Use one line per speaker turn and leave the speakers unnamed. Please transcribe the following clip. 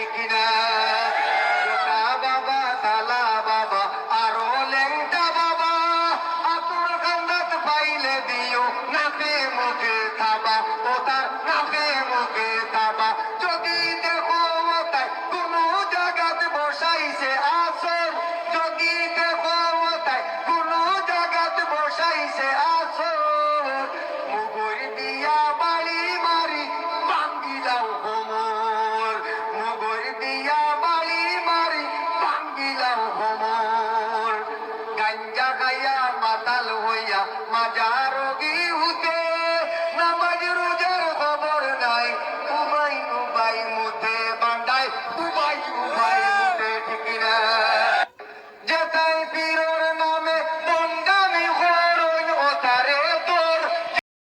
ঠিক না গোটা বাবা, তালা বাবা, আরও লেংটা বাবা। আতুর কান্দাত পাইলে দিও, নাকে মুখে থাবা। ও তার নাকে মুখে থাবা। যদি দেখো তাই, কোনো জায়গাতে বসাইছে মাতাল হইয়া মাজা রোগী